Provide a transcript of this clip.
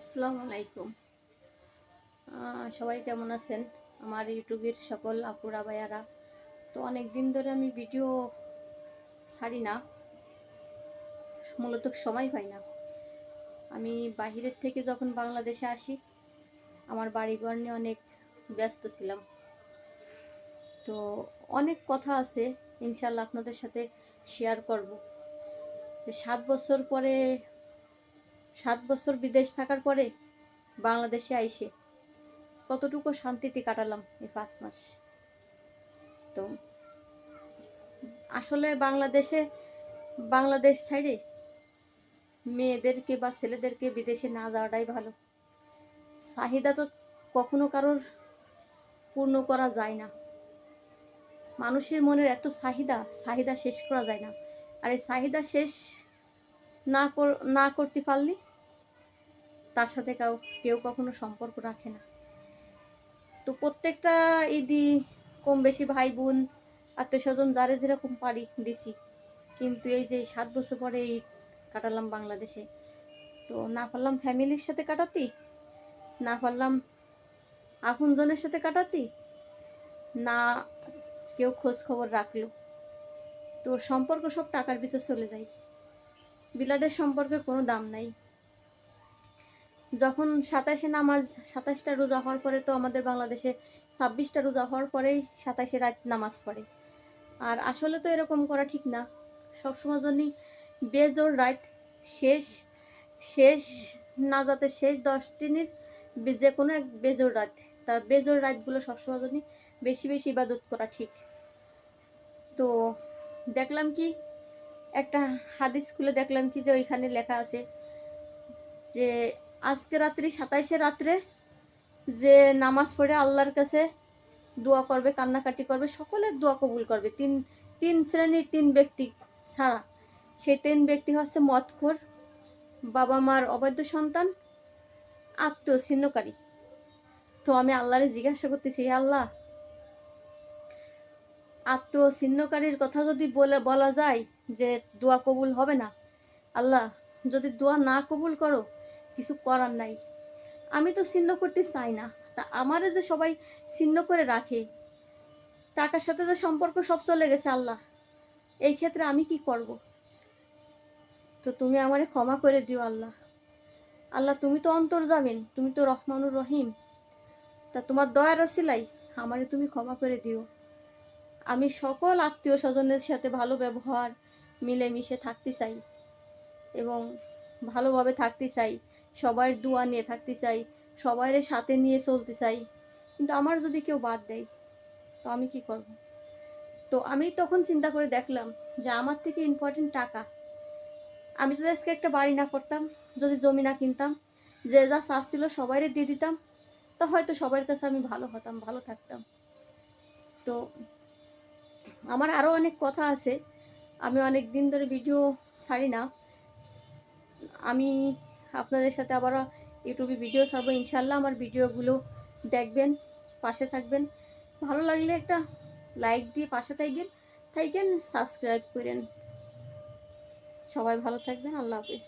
আসসালামু আলাইকুম। সবাই কেমন আছেন? আমার ইউটিউবের সকল আপুরা, ভাইয়ারা। তো অনেক দিন ধরে আমি ভিডিও ছাড়ি না। মূলত সময় পাই না। আমি বাহিরের থেকে যখন বাংলাদেশে আসি, আমার বাড়িঘর নিয়ে অনেক ব্যস্ত ছিলাম। তো অনেক কথা আছে ইনশাল্লাহ আপনাদের সাথে শেয়ার করব। সাত বছর পরে সাত বছর বিদেশ থাকার পরে বাংলাদেশে আইসে। কতটুকু শান্তিতে কাটালাম এই পাঁচ মাস। তো আসলে বাংলাদেশে, বাংলাদেশ সাইডে মেয়েদেরকে বা ছেলেদেরকে বিদেশে না যাওয়াটাই ভালো। চাহিদা তো কখনো কারোর পূর্ণ করা যায় না। মানুষের মনের এত চাহিদা চাহিদা শেষ করা যায় না। আর এই চাহিদা শেষ না না করতে পারলে তার সাথে কাউ, কেউ কখনো সম্পর্ক রাখে না। তো প্রত্যেকটা ঈদই কম বেশি ভাই বোন আত্মীয় স্বজন যারে যেরকম পারি দিছি। কিন্তু এই যে সাত বছর পরে ঈদ কাটালাম বাংলাদেশে, তো না পারলাম ফ্যামিলির সাথে কাটাতি, না পারলাম আপনজনের সাথে কাটাতি, না কেউ খোঁজ খবর রাখল। তো সম্পর্ক সব টাকার ভিতর চলে যায়। বিলাদের সম্পর্কে কোনো দাম নাই। যখন সাতাশে নামাজ, সাতাশটা রোজা হওয়ার পরে তো আমাদের বাংলাদেশে ছাব্বিশটা রোজা হওয়ার পরেই সাতাশে রাত নামাজ পড়ে। আর আসলে তো এরকম করা ঠিক না। সবসময় জন্যই বেজোর রাত শেষ শেষ না যাতে শেষ দশ দিনের যে কোনো এক বেজোর রাত তার বেজোর রাতগুলো সবসময় জন্যই বেশি বেশি ইবাদত করা ঠিক। তো দেখলাম কি একটা হাদিস খুলে দেখলাম কি যে ওইখানে লেখা আছে যে, আজকে রাত্রি সাতাইশে রাত্রে যে নামাজ পড়ে আল্লাহর কাছে দোয়া করবে, কান্নাকাটি করবে, সকলের দোয়া কবুল করবে। তিন তিন শ্রেণির তিন ব্যক্তি ছাড়া। সেই তিন ব্যক্তি হচ্ছে মতখোর বাবা মার অবৈধ সন্তান আত্মীয় ছিন্নকারী তো আমি আল্লাহরে জিজ্ঞাসা করতেছি, "হে আল্লাহ আত্মছিন্নকারীর কথা যদি বলে, বলা যায় যে দোয়া কবুল হবে না। আল্লাহ, যদি দোয়া না কবুল করো, কিছু করার নাই। আমি তো ছিন্ন করতে চাই না, তা আমারে যে সবাই ছিন্ন করে রাখে, টাকার সাথে যে সম্পর্ক সব চলে গেছে আল্লাহ, এই ক্ষেত্রে আমি কি করব? তো তুমি আমারে ক্ষমা করে দিও আল্লাহ। আল্লাহ, তুমি তো অন্তর যাবেন তুমি তো রহমানুর রহিম। তা তোমার দয়ার সিলাই আমারে তুমি ক্ষমা করে দিও। আমি সকল আত্মীয় স্বজনের সাথে ভালো ব্যবহার, মিলেমিশে থাকতে চাই এবং ভালোভাবে থাকতে চাই। সবার দোয়া নিয়ে থাকতে চাই সবার সাথে নিয়ে চলতে চাই। কিন্তু আমার যদি কেউ বাদ দেয়, তো আমি কি করব? তো আমি তখন চিন্তা করে দেখলাম যে আমার থেকে ইম্পর্টেন্ট টাকা। আমি তো আজকে একটা বাড়ি না করতাম, যদি জমি না কিনতাম, যে যা চাষ ছিল সবাইরে দিয়ে দিতাম, তো হয়তো সবার কাছে আমি ভালো হতাম, ভালো থাকতাম। তো আমার আরও অনেক কথা আছে। আমি অনেক দিন ধরে ভিডিও ছাড়ি না। আমি আপনাদের সাথে আবারও ইউটিউবে ভিডিও ছাড়বো। ইনশাল্লাহ আমার ভিডিওগুলো দেখবেন, পাশে থাকবেন। ভালো লাগলে একটা লাইক দিয়ে পাশে থাকবেন থাকেন সাবস্ক্রাইব করেন সবাই ভালো থাকবেন, আল্লাহ হাফিজ।